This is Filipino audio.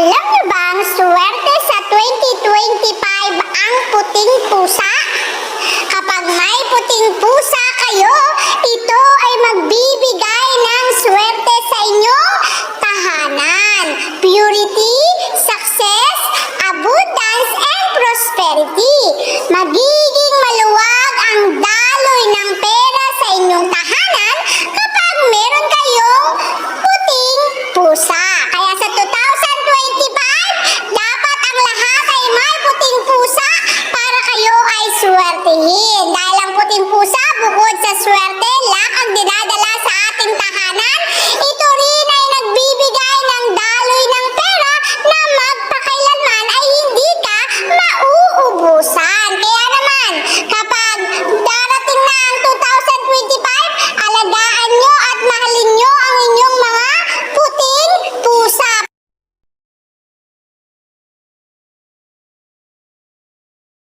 Alam niyo ba swerte sa 2025 ang puting pusa? Kapag may puting pusa kayo, ito ay magbibigay ng swerte sa inyo, tahanan, purity, success, abundance, and prosperity. Magiging maluwag ang daloy ng pera sa inyong tahanan 互补啥